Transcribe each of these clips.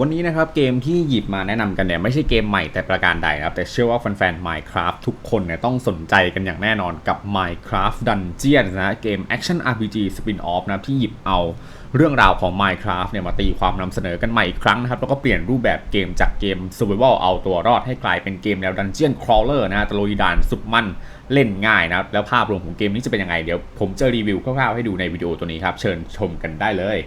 วันนี้นะครับเกมที่หยิบมาแนะนำกันเนี่ยไม่ใช่เกมใหม่แต่ประการใดนะครับแต่เชื่อว่าแฟนๆ Minecraft ทุกคนเนี่ยต้องสนใจกันอย่างแน่นอนกับ Minecraft Dungeon นะเกม Action RPG Spin-off นะครับที่หยิบเอาเรื่องราวของ Minecraft เนี่ยมาตีความนำเสนอกันใหม่อีกครั้งนะครับแล้วก็เปลี่ยนรูปแบบเกมจากเกม Survival เอาตัวรอดให้กลายเป็นเกมแนว Dungeon Crawler นะฮะตะลุยด่านสุดมันเล่นง่ายนะครับแล้วภาพรวมของเกมนี้จะเป็นยังไงเดี๋ยวผมจะรีวิวคร่าวๆให้ดูในวิดีโอตัวนี้ครับเชิญชมกันได้เลย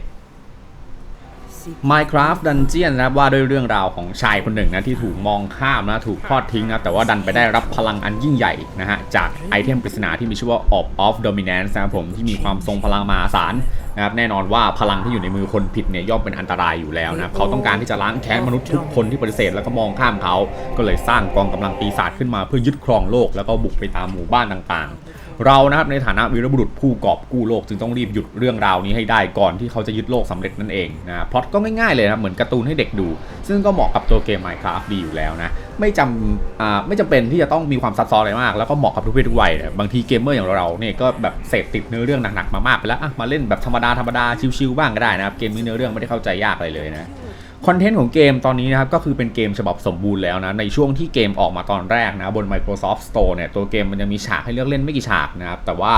Minecraft Dungeon นะครับว่าด้วยเรื่องราวของชายคนหนึ่งนะที่ถูกมองข้ามนะถูกทอดทิ้งนะแต่ว่าดันไปได้รับพลังอันยิ่งใหญ่นะฮะจากไอเทมปริศนาที่มีชื่อว่า Orb of Dominance นะครับผมที่มีความทรงพลังมหาศาลนะครับแน่นอนว่าพลังที่อยู่ในมือคนผิดเนี่ยย่อมเป็นอันตรายอยู่แล้วนะครับเขาต้องการที่จะล้างแค้นมนุษย์ทุกคนที่ปฏิเสธแล้วก็มองข้ามเขา ก็เลยสร้างกองกำลังปีศาจขึ้นมาเพื่อยึดครองโลกแล้วก็บุกไปตามหมู่บ้านต่างๆ เรานะครับในฐานะวีรบุรุษผู้กอบกู้โลกจึงต้องรีบหยุดเรื่องราวนี้ให้ได้ก่อนที่เขาจะยึดโลกสำเร็จนั่นเองนะพล็อตก็ง่ายๆเลยนะเหมือนการ์ตูนให้เด็กดู ซึ่งก็เหมาะกับตัวเกม Minecraft ดีอยู่แล้วนะไม่จำอ่าไม่จำเป็นที่จะต้องมีความซับซ้อนอะไรมาก แล้วก็เหมาะกับทุกเพศทุกวัยนะบางทีเกมเมอร์อย่างเราเนี่ยก็แบบเสพติดเนื้อเรื่องหนักๆมามากไปแล้วมาเล่นแบบธรรมดาธรรมดาชิวๆบ้างก็ได้นะครับเกมนี้เนื้อเรื่องไม่ได้เข้าใจยากอะไรเลยนะ คอนเทนต์ของเกมตอนนี้นะครับก็คือเป็นเกมฉบับสมบูรณ์แล้วนะในช่วงที่เกมออกมาตอนแรกนะบน Microsoft Store เนี่ยตัวเกมมันยังมีฉากให้เลือกเล่นไม่กี่ฉากนะครับแต่ว่า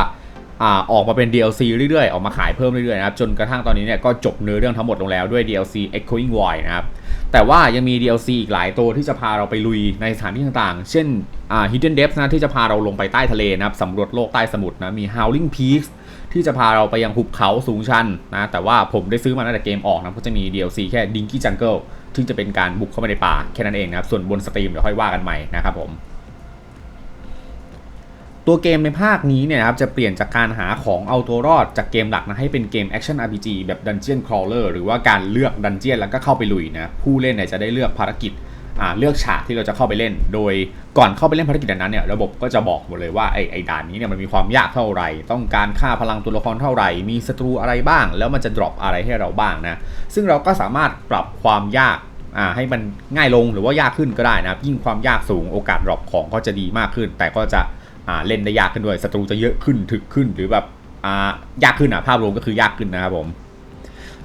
อ่าออกมาเป็น DLC เรื่อยๆ ออกมาขายเพิ่มเรื่อยๆนะครับจนกระทั่งตอนนี้เนี่ยก็จบเนื้อเรื่องทั้งหมดลงแล้วด้วย DLC Echoing Void นะครับแต่ว่ายังมี DLC อีกหลายตัวที่จะพาเราไปลุยในสถานที่ต่างๆ เช่นอ่า Hidden Depths นะที่จะพาเราลงไปใต้ทะเลนะครับสำรวจโลกใต้สมุทรนะมี Howling Peaks ที่จะพาเราไปยังหุบเขาสูงชันนะแต่ว่าผมได้ซื้อมาตั้งแต่เกมออกนะก็จะมี DLC แค่ Dinky Jungle ซึ่งจะเป็นการบุกเข้าไปในป่าแค่นั้นเองนะครับส่วนบนสตรีมเดี๋ยวค่อยว่ากันใหม่นะครับผมตัวเกมในภาคนี้เนี่ยครับจะเปลี่ยนจากการหาของเอาตัวรอดจากเกมหลักนะให้เป็นเกม Action RPG แบบ Dungeon Crawler หรือว่าการเลือกดันเจียนแล้วก็เข้าไปลุยนะผู้เล่นเนี่ยจะได้เลือกภารกิจ เลือกฉากที่เราจะเข้าไปเล่น โดยก่อนเข้าไปเล่นภารกิจนั้นเนี่ยระบบก็จะบอกหมดเลยว่าไอ้ไอ้ด่านนี้เนี่ยมันมีความยากเท่าไหร่ ต้องการค่าพลังตัวละครเท่าไหร่ มีศัตรูอะไรบ้าง แล้วมันจะ drop อะไรให้เราบ้างนะ ซึ่งเราก็สามารถปรับความยากให้มันง่ายลงหรือว่ายากขึ้นก็ได้นะครับ ยิ่งความยากสูงโอกาสดรอปของก็จะดีมากขึ้น แต่ก็จะเล่นได้ยากขึ้นด้วยศัตรูจะเยอะขึ้นถึกขึ้นหรือแบบยากขึ้นอะภาพรวมก็คือยากขึ้นนะครับผม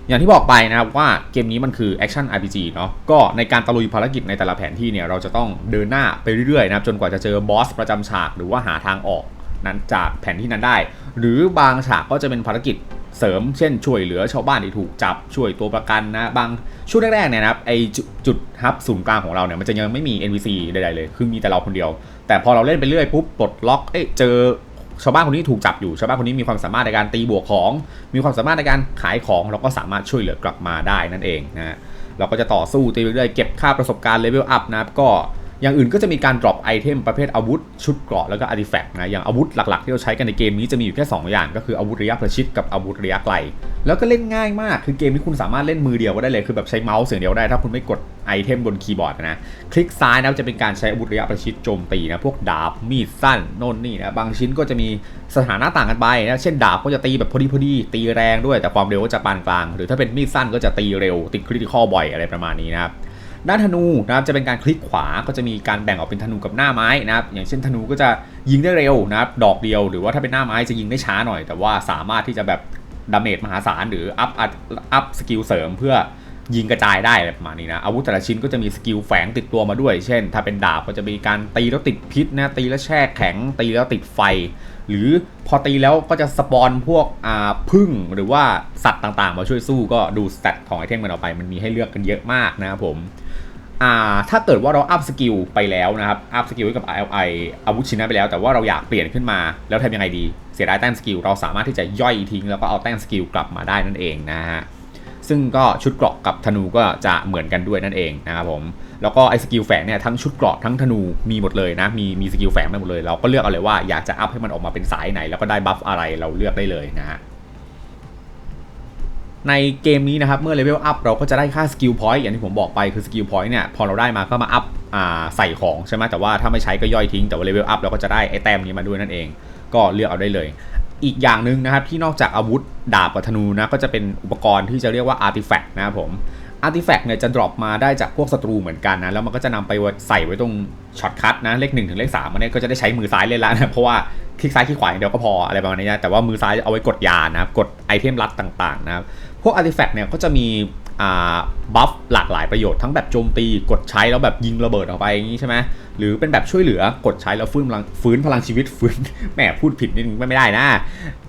อย่างที่บอกไปนะครับว่าเกมนี้มันคือ Action RPG เนาะก็ในการตะลุยภารกิจในแต่ละแผนที่เนี่ยเราจะต้องเดินหน้าไปเรื่อยๆนะครับจนกว่าจะเจอบอสประจำฉากหรือว่าหาทางออกนั้นจากแผนที่นั้นได้ หรือบางฉากก็จะเป็นภารกิจเสริมเช่นช่วยเหลือชาวบ้านที่ถูกจับช่วยตัวประกันนะบางช่วงแรกๆเนี่ยนะครับไอจุดจุดฮับศูนย์กลางของเราเนี่ยมันจะยังไม่มี NPC ใดๆเลย คือมีแต่เราคนเดียว แต่พอเราเล่นไปเรื่อยปุ๊บปลดล็อกเอ้เจอ ชาวบ้านคนนี้ถูกจับอยู่ชาวบ้านคนนี้มีความสามารถในการตีบวกของ มีความสามารถในการขายของเราก็สามารถช่วยเหลือกลับมาได้นั่นเองนะฮะเราก็จะต่อสู้ตีไปเรื่อยเก็บค่าประสบการณ์เลเวลอัพนะครับก็ อย่างอื่นก็จะมีการ drop ไอเทมประเภทอาวุธ ชุดเกราะแล้วก็ artifact นะ อย่างอาวุธหลักๆ ที่เราใช้กันในเกมนี้จะมีอยู่แค่ 2 อย่าง ก็คืออาวุธระยะประชิดกับอาวุธระยะไกล แล้วก็เล่นง่ายมาก คือเกมนี้คุณสามารถเล่นมือเดียวก็ได้เลย คือแบบใช้เมาส์เสียงเดียวได้ ถ้าคุณไม่กดไอเทมบนคีย์บอร์ดนะ คลิกซ้ายนะจะเป็นการใช้อาวุธระยะประชิดโจมตีนะ พวกดาบ มีดสั้น โน่นนี่นะ บางชิ้นก็จะมีสถานะต่างกันไปนะ เช่นดาบก็จะตีแบบพอดีพอดี ตีแรงด้วย แต่ความเร็วก็จะปานกลาง หรือถ้าเป็นมีดสั้นก็จะตีเร็วติดคริติคอลบ่อยอะไรประมาณนี้นะครับ ด้านธนูนะครับจะเป็นการคลิกขวาก็จะมีการแบ่งออกเป็นธนูกับหน้าไม้นะครับอย่างเช่นธนูก็จะยิงได้เร็วนะครับดอกเดียว หรือว่าถ้าเป็นหน้าไม้จะยิงได้ช้าหน่อย แต่ว่าสามารถที่จะแบบดาเมจมหาศาลหรืออัพอัพสกิลเสริมเพื่อ ยิงกระจายได้อะไรประมาณนี้นะอาวุธแต่ละชิ้นก็จะมีสกิลแฝงติดตัวมาด้วย เช่น ถ้าเป็นดาบก็จะมีการตีแล้วติดพิษนะตีแล้วแช่แข็ง ตีแล้วติดไฟ หรือพอตีแล้วก็จะสปอนพวกอ่าพึ่งหรือว่าสัตว์ต่างๆ มาช่วยสู้ก็ดูสเตตของไอเทมกันออกไป มันมีให้เลือกกันเยอะมากนะครับผมอ่าถ้าเกิดว่าเราอัพสกิลไปแล้วนะครับ อัพสกิลกับไอไออาวุธชิ้นนั้นไปแล้ว แต่ว่าเราอยากเปลี่ยนขึ้นมาแล้วทำยังไงดี เสียดายแต้มสกิล เราสามารถที่จะย่อยทิ้งแล้วก็เอาแต้มสกิลกลับมาได้นั่นเองนะฮะ ซึ่งก็ชุดเกราะกับธนูก็จะเหมือนกันด้วยนั่นเองนะครับผมแล้วก็ไอ้สกิลแฝงเนี่ยทั้งชุดเกราะทั้งธนูมีหมดเลยนะมีมีสกิลแฝงไปหมดเลย เราก็เลือกเอาเลยว่าอยากจะอัพให้มันออกมาเป็นสายไหน แล้วก็ได้บัฟอะไรเราเลือกได้เลยนะฮะในเกมนี้นะครับเมื่อเลเวลอัพเราก็จะได้ค่าสกิลพอยต์อย่างที่ผมบอกไปคือสกิลพอยต์เนี่ยพอเราได้มาก็มาอัพอ่าใส่ของใช่ไหมแต่ว่าถ้าไม่ใช้ก็ย่อยทิ้งแต่ว่าเลเวลอัพเราก็จะได้ไอแต้มนี้มาด้วยนั่นเอง ก็เลือกเอาได้เลย อีกอย่างหนึ่งนะครับที่นอกจากอาวุธดาบกับธนูนะก็จะเป็นอุปกรณ์ที่จะเรียกว่าอาร์ติแฟกต์นะครับผมอาร์ติแฟกต์เนี่ยจะ drop มาได้จากพวกศัตรูเหมือนกันนะแล้วมันก็จะนำไปใส่ไว้ตรงช็อตคัทนะเลขหนึ่งถึงเลขสามันเนี่ยก็จะได้ใช้มือซ้ายเล่นแล้วนะเพราะว่าคลิกซ้ายคลิกขวาอย่างเดียวก็พออะไรประมาณนี้นะแต่ว่ามือซ้ายเอาไว้กดยานะครับกดไอเทมลัดต่างๆนะครับพวกอาร์ติแฟกต์เนี่ยก็จะมี บัฟหลากหลายประโยชน์ทั้งแบบโจมตีกดใช้แล้วแบบยิงระเบิดออกไปอย่างนี้ใช่ไหมหรือเป็นแบบช่วยเหลือกดใช้แล้วฟื้นพลังฟื้นพลังชีวิตฟื้นแหมพูดผิดนิดนึงไม่ได้นะ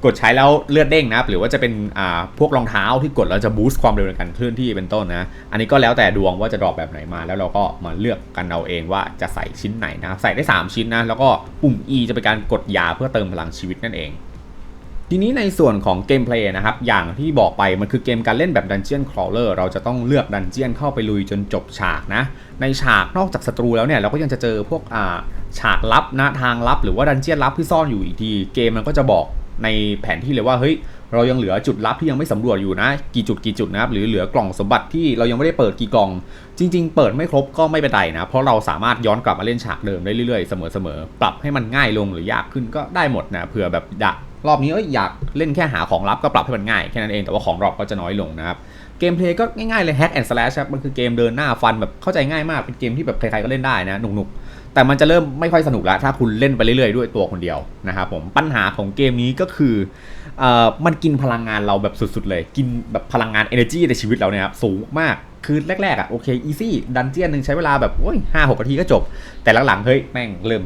กดใช้แล้วเลือดเด้งนะครับหรือว่าจะเป็นอ่าพวกรองเท้าที่กดแล้วจะบูสต์ความเร็วในการเคลื่อนที่เป็นต้นนะ อันนี้ก็แล้วแต่ดวงว่าจะดรอปแบบไหนมา แล้วเราก็มาเลือกกันเอาเองว่าจะใส่ชิ้นไหนนะครับใส่ได้ 3 ชิ้นนะแล้วก็ปุ่ม E จะเป็นการกดยาเพื่อเติมพลังชีวิตนั่นเอง ทีนี้ในส่วนของเกมเพลย์นะครับ อย่างที่บอกไปมันคือเกมการเล่นแบบ Dungeon Crawler เราจะต้องเลือกดันเจียนเข้าไปลุยจนจบฉากนะ ในฉากนอกจากศัตรูแล้วเนี่ย เราก็ยังจะเจอพวกอ่าฉากลับนะทางลับ หรือว่าดันเจียนลับที่ซ่อนอยู่อีกที เกมมันก็จะบอกในแผนที่เลยว่าเฮ้ยเรายังเหลือจุดลับที่ยังไม่สำรวจอยู่นะ กี่จุดกี่จุดนะครับหรือเหลือกล่องสมบัติที่เรายังไม่ได้เปิดกี่กล่อง จริง ๆ เปิดไม่ครบก็ไม่เป็นไรนะ เพราะเราสามารถย้อนกลับมาเล่นฉากเดิมได้เรื่อยๆเสมอๆปรับให้มันง่ายลงหรือยากขึ้นก็ได้หมดนะเผื่อแบบ รอบนี้เอ้ยอยากเล่นแค่หาของลับก็ปรับให้มันง่ายแค่นั้นเองแต่ว่าของรอปก็จะน้อยลงนะครับเกมเพลย์ก็ง่ายๆเลย hack and slash ครับมันคือเกมเดินหน้าฟันแบบเข้าใจง่ายมากเป็นเกมที่แบบใครๆก็เล่นได้นะหนุกๆ แต่มันจะเริ่มไม่ค่อยสนุกแล้วถ้าคุณเล่นไปเรื่อยๆด้วยตัวคนเดียวนะครับผมปัญหาของเกมนี้ก็คือเอ่อมันกินพลังงานเราแบบสุดๆเลย กินแบบพลังงาน energy ในชีวิตเราเนี่ยครับสูงมาก คือแรกๆอะโอเค easy ดันเจียนหนึ่งใช้เวลาแบบโอ้ยห้าหกนาทีก็จบ แต่หลังๆเฮ้ยแม่งเริ่ม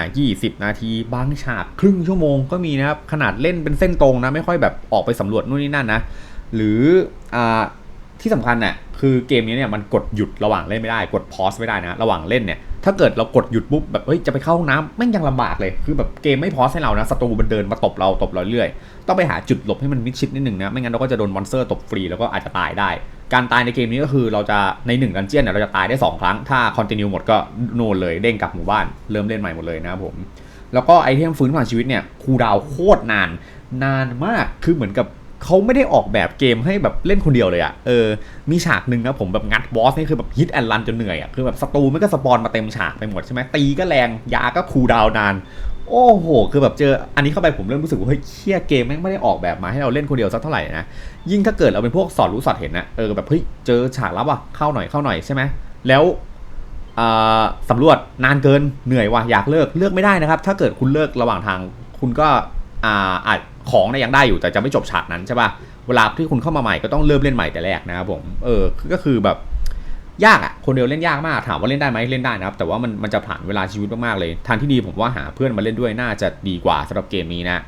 15 20 นาทีบางฉากครึ่งชั่วโมงก็มีนะครับ ขนาดเล่นเป็นเส้นตรงนะ ไม่ค่อยแบบออกไปสำรวจนู่นนี่นั่นนะ หรืออ่าที่สำคัญน่ะคือเกมนี้เนี่ยมันกดหยุดระหว่างเล่นไม่ได้ กดพอสไม่ได้นะ ระหว่างเล่นเนี่ยถ้าเกิดเรากดหยุดปุ๊บแบบเฮ้ยจะไปเข้าห้องน้ำแม่งยังลำบากเลย คือแบบเกมไม่พอสให้เรานะศัตรูมันเดินมาตบเราตบเราเรื่อยต้องไปหาจุดหลบให้มันมิดชิดนิดหนึ่งนะไม่งั้นเราก็จะโดนมอนสเตอร์ตบฟรีแล้วก็อาจจะตายได้ การตายในเกมนี้ก็คือเราจะใน 1 ดันเจียนเนี่ยเราจะตายได้ 2 ครั้ง ถ้าคอนติเนียหมดก็โนนเลยเด้งกลับหมู่บ้านเริ่มเล่นใหม่หมดเลยนะครับผม แล้วก็ไอเทมฟื้นพลังชีวิตเนี่ยคูดาวโคตรนานนานมากคือเหมือนกับเขาไม่ได้ออกแบบเกมให้แบบเล่นคนเดียวเลยอะเออ มีฉากหนึ่งนะผมแบบงัดบอสนี่คือแบบฮิตแอนด์รันจนเหนื่อยอะคือแบบศัตรูมันก็สปอนมาเต็มฉากไปหมดใช่ไหมตีก็แรง ยาก็คูดาวนาน โอ้โห คือแบบเจอ อันนี้เข้าไปผมเริ่มรู้สึกว่าเฮ้ยเครียดเกมแม่งไม่ได้ออกแบบมาให้เราเล่นคนเดียวสักเท่าไหร่นะ ยิ่งถ้าเกิดเราเป็นพวกสอดรู้สอดเห็นนะเออแบบเฮ้ยเจอฉากลับอะเข้าหน่อยเข้าหน่อยใช่ไหมแล้วอ่าสำรวจนานเกินเหนื่อยว่ะอยากเลิกเลือกไม่ได้นะครับ ถ้าเกิดคุณเลิกระหว่างทาง คุณก็อาอาจของเนี่ยยังได้อยู่แต่จะไม่จบฉากนั้นใช่ป่ะเวลาที่คุณเข้ามาใหม่ก็ต้องเริ่มเล่นใหม่แต่แรกนะครับผมเออก็คือแบบ ยากอะคนเดียวเล่นยากมากถามว่าเล่นได้ไหมเล่นได้นะครับ แต่ว่ามันมันจะผ่านเวลาชีวิตมากๆเลย ทางที่ดีผมว่าหาเพื่อนมาเล่นด้วยน่าจะดีกว่าสำหรับเกมนี้นะ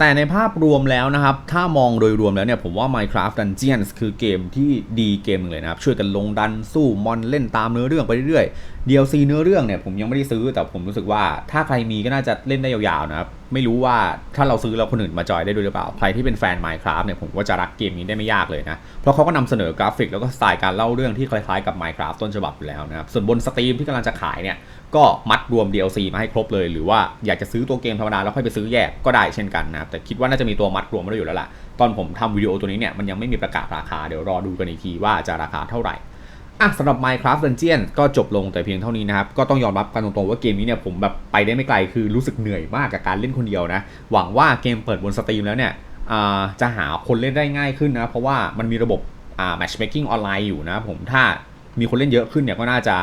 แต่ในภาพรวมแล้วนะครับ ถ้ามองโดยรวมแล้วเนี่ย ผมว่า Minecraft Dungeons คือเกมที่ดีเกมนึงเลยนะครับ ช่วยกันลงดันสู้มอนเล่นตามเนื้อเรื่องไปเรื่อยๆ DLC เนื้อเรื่องเนี่ยผมยังไม่ได้ซื้อแต่ผมรู้สึกว่าถ้าใครมีก็น่าจะเล่นได้ยาวๆนะครับไม่รู้ว่าถ้าเราซื้อแล้วคนอื่นมาจอยได้ด้วยหรือเปล่า ใครที่เป็นแฟน Minecraft เนี่ยผมว่าจะรักเกมนี้ได้ไม่ยากเลยนะ เพราะเขาก็นำเสนอกราฟิกแล้วก็สไตล์การเล่าเรื่องที่คล้ายๆกับ Minecraft ต้นฉบับอยู่แล้วนะครับ ส่วนบนสตรีมที่กำลังจะขายเนี่ย ก็มัดรวม DLC มาให้ครบเลย หรือว่าอยากจะซื้อตัวเกมธรรมดาแล้วค่อยไปซื้อแยกก็ได้เช่นกันนะครับ แต่คิดว่าน่าจะมีตัวมัดรวมมาด้วยอยู่แล้วล่ะ ตอนผมทำวิดีโอตัวนี้เนี่ยมันยังไม่มีประกาศราคา เดี๋ยวรอดูกันอีกทีว่าจะราคาเท่าไหร่ อะสำหรับ Minecraft Dungeon ก็จบลงแต่เพียงเท่านี้นะครับ ก็ต้องยอมรับกันตรงๆว่าเกมนี้เนี่ยผมแบบไปได้ไม่ไกลคือรู้สึกเหนื่อยมากกับการเล่นคนเดียวนะ หวังว่าเกมเปิดบนสตรีมแล้วเนี่ยจะหาคนเล่นได้ง่ายขึ้นนะ เพราะว่ามันมีระบบ matchmaking ออนไลน์อยู่นะผมถ้ามีคนเล่นเยอะขึ้นเนี่ยก็น่าจะ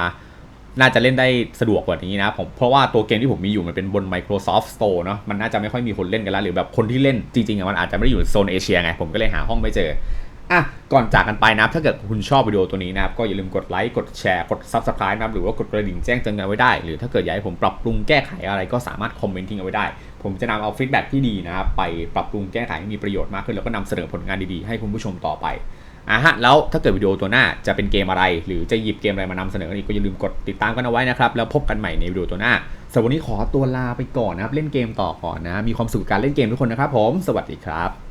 น่าจะเล่นได้สะดวกกว่านี้นะผมเพราะว่าตัวเกมที่ผมมีอยู่มันเป็นบน Microsoft Store เนาะมันน่าจะไม่ค่อยมีคนเล่นกันแล้ว หรือแบบคนที่เล่นจริงๆมันอาจจะไม่ได้อยู่โซนเอเชียไง ผมก็เลยหาห้องไม่เจอ อะก่อนจากกันไปนะครับถ้าเกิดคุณชอบวิดีโอตัวนี้นะครับก็อย่าลืมกดไลค์กดแชร์กด Subscribe นะครับหรือว่ากดกระดิ่งแจ้งเตือนกันไว้ได้ หรือถ้าเกิดอยากให้ผมปรับปรุงแก้ไขอะไรก็สามารถคอมเมนต์ทิ้งเอาไว้ได้ ผมจะนำเอาฟีดแบ็ที่ดีนะครับไปปรับปรุงแก้ไขให้มีประโยชน์มากขึ้น แล้วก็นำเสนอผลงานดีๆให้คุณผู้ชมต่อไปอะฮะแล้วถ้าเกิดวิดีโอตัวหน้าจะเป็นเกมอะไร หรือจะหยิบเกมอะไรมานำเสนออีกก็อย่าลืมกดติดตามกันเอาไว้นะครับแล้วพบกันใหม่ในวิดีโอตัวหน้าสำหรับวันนี้ขอตัวลาไปก่อนนะครับเล่นเกมต่อก่อนนะมีความสุขการเล่นเกมทุกคนนะครับผม สวัสดีครับ